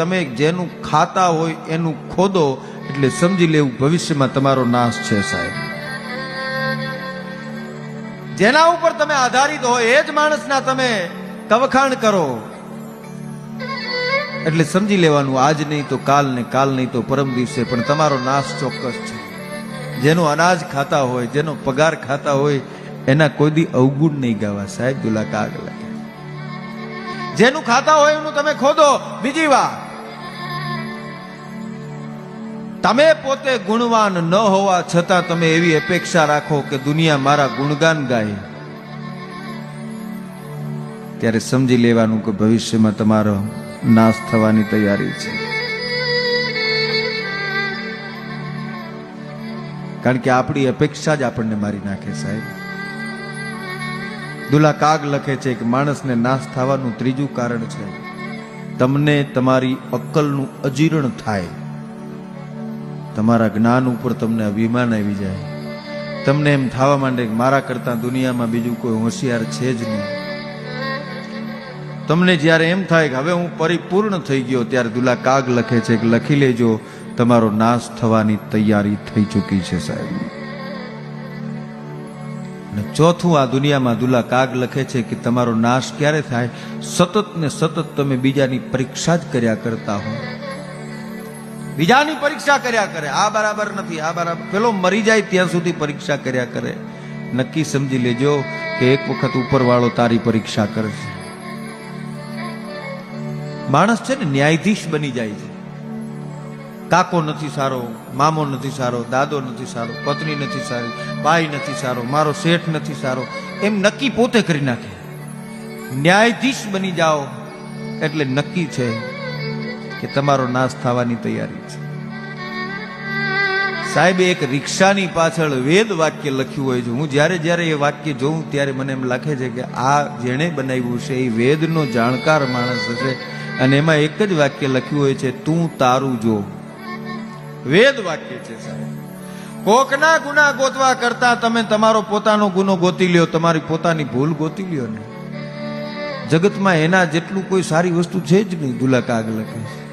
તમે જેનું ખાતા હોય એનું ખોદો એટલે સમજી લેવું ભવિષ્યમાં તમારો નાશ છે સાહેબ. જેના ઉપર તમે આધારિત હોય એ જ માણસના તમે તવખાણ કરો. એટલે સમજી લેવાનું આજ નહીં તો કાલ ને કાલ નહીં તો પરમ દિવસે, પણ તમારો નાશ ચોક્કસ છે. જેનું અનાજ ખાતા હોય, જેનો પગાર ખાતા હોય, એના કોઈ દી અવગુણ નહીં ગાવા સાહેબ દુલા કાગ લખે જેનું ખાતા હોય એનું તમે ખોદો, બીજી વાત. તમે પોતે ગુણવાન ન હોવા છતાં તમે એવી અપેક્ષા રાખો કે દુનિયા મારા ગુણગાન ગાય. ત્યારે સમજી લેવાનું કે ભવિષ્યમાં તમારો નાશ થવાની તૈયારી છે. કારણ કે આપણી અપેક્ષા જ આપણને મારી નાખે સાહેબ. દુલા કાગ લખે છે કે માણસને નાશ થવાનું ત્રીજું કારણ છે. તમને તમારી અક્કલનું અજીર્ણ થાય. તમારા જ્ઞાન ઉપર તમને અભિમાન આવી જાય. તમને એમ થવા માંડે કે મારા કરતા દુનિયામાં બીજું કોઈ હોશિયાર છે જ નહીં. તમને જ્યારે એમ થાય કે હવે હું પરિપૂર્ણ થઈ ગયો, ત્યારે દુલા કાગ લખે છે કે લખી લેજો, તમારો નાશ થવાની તૈયારી થઈ ચૂકી છે સાહેબ. ચોથું, આ દુનિયામાં દુલા કાગ લખે છે કે તમારો નાશ ક્યારે થાય? સતત ને સતત તમે બીજાની પરીક્ષા જ કર્યા કરતા હો. બીજાની પરીક્ષા કર્યા કરે. આ બરાબર નથી, આ બરાબર. પેલો મરી જાય ત્યાં સુધી પરીક્ષા કર્યા કરે. નક્કી સમજી લેજો કે એક વખત ઉપરવાળો તારી પરીક્ષા કરશે. માણસ છે ને ન્યાયાધીશ બની જાય છે. કાકો નથી સારો, મામો નથી સારો, દાદો નથી સારો, પત્ની નથી સારી, ભાઈ નથી સારો, મારો શેઠ નથી સારો, એમ નક્કી પોતે કરી નાખે. ન્યાયાધીશ બની જાઓ, એટલે નક્કી છે કે તમારો નાશ થવાની તૈયારી છે. સાહેબ, એક રિક્ષાની પાછળ વેદ વાક્ય લખ્યું હોય છે. હું જ્યારે જ્યારે એ વાક્ય જોઉં ત્યારે મને એમ લાગે છે કે આ જેણે બનાવ્યું છે, એ વેદનો જાણકાર માણસ હશે. અને એમાં એક જ વાક્ય લખ્યું હોય છે, તું તારું જો. વેદ વાક્ય છે, સાહેબ. કોકના ગુના ગોતવા કરતા તમે તમારો પોતાનો ગુનો ગોતી લ્યો, તમારી પોતાની ભૂલ ગોતી લ્યો ને. જગતમાં એના જેટલું કોઈ સારી વસ્તુ છે જ નહીં દુલા કાગ લખે છે.